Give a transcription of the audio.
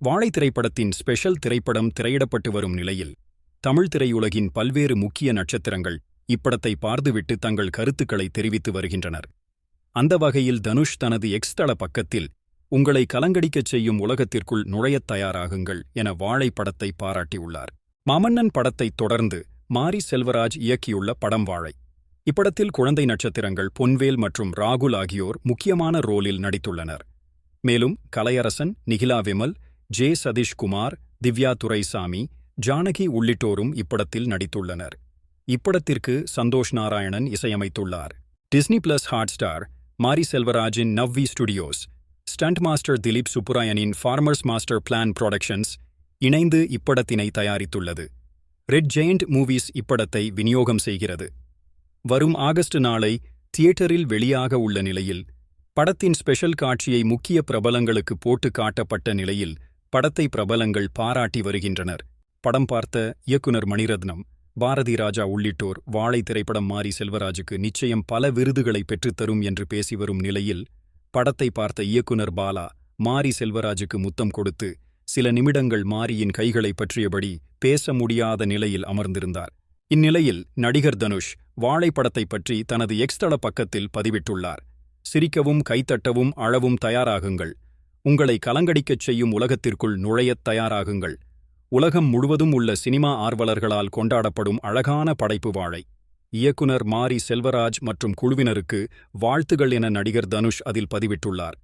வாழை திரைப்படத்தின் ஸ்பெஷல் திரைப்படம் திரையிடப்பட்டு வரும் நிலையில் தமிழ் திரையுலகின் பல்வேறு முக்கிய நட்சத்திரங்கள் இப்படத்தை பார்த்துவிட்டு தங்கள் கருத்துக்களை தெரிவித்து வருகின்றனர். அந்த வகையில் தனுஷ் தனது எக்ஸ் தள பக்கத்தில் உங்களை கலங்கடிக்கச் செய்யும் உலகத்திற்குள் நுழையத் தயாராகுங்கள் என வாழை படத்தை பாராட்டியுள்ளார். மாமன்னன் படத்தைத் தொடர்ந்து மாரி செல்வராஜ் இயக்கியுள்ள படம் வாழை. இப்படத்தில் குழந்தை நட்சத்திரங்கள் பொன்வேல் மற்றும் ராகுல் ஆகியோர் முக்கியமான ரோலில் நடித்துள்ளனர். மேலும் கலையரசன் நிகிலா விமல் ஜே. சதீஷ்குமார் திவ்யா துரைசாமி ஜானகி உள்ளிட்டோரும் இப்படத்தில் நடித்துள்ளனர். இப்படத்திற்கு சந்தோஷ் நாராயணன் இசையமைத்துள்ளார். Disney plus Hotstar Mari செல்வராஜின் Navvi studios stunt master Dhilip சுப்புராயனின் farmers master plan productions இணைந்து இப்படத்தினை தயாரித்துள்ளது. ரெட் ஜெயண்ட் மூவிஸ் இப்படத்தை விநியோகம் செய்கிறது. வரும் ஆகஸ்ட் நாளை தியேட்டரில் வெளியாக உள்ள நிலையில் படத்தின் ஸ்பெஷல் காட்சியை முக்கிய பிரபலங்களுக்கு போட்டு காட்டப்பட்ட நிலையில் படத்தை பிரபலங்கள் பாராட்டி வருகின்றனர். படம் பார்த்த இயக்குனர் மணிரத்னம் பாரதி ராஜா உள்ளிட்டோர் வாழை திரைப்படம் மாறி செல்வராஜுக்கு நிச்சயம் பல விருதுகளை பெற்றுத்தரும் என்று பேசி வரும் நிலையில் படத்தை பார்த்த இயக்குனர் பாலா மாரி செல்வராஜுக்கு முத்தம் கொடுத்து சில நிமிடங்கள் மாரியின் கைகளை பற்றியபடி பேச முடியாத நிலையில் அமர்ந்திருந்தார். இந்நிலையில் நடிகர் தனுஷ் வாழை படத்தை பற்றி தனது எக்ஸ்தள பக்கத்தில் பதிவிட்டுள்ளார். சிரிக்கவும் கைத்தட்டவும் அழவும் தயாராகுங்கள். உங்களை கலங்கடிக்கச் செய்யும் உலகத்திற்குள் நுழையத் தயாராகுங்கள். உலகம் முழுவதும் உள்ள சினிமா ஆர்வலர்களால் கொண்டாடப்படும் அழகான படைப்பு வாழை. இயக்குனர் மாரி செல்வராஜ் மற்றும் குழுவினருக்கு வாழ்த்துகள் என நடிகர் தனுஷ் அதில் பதிவிட்டுள்ளார்.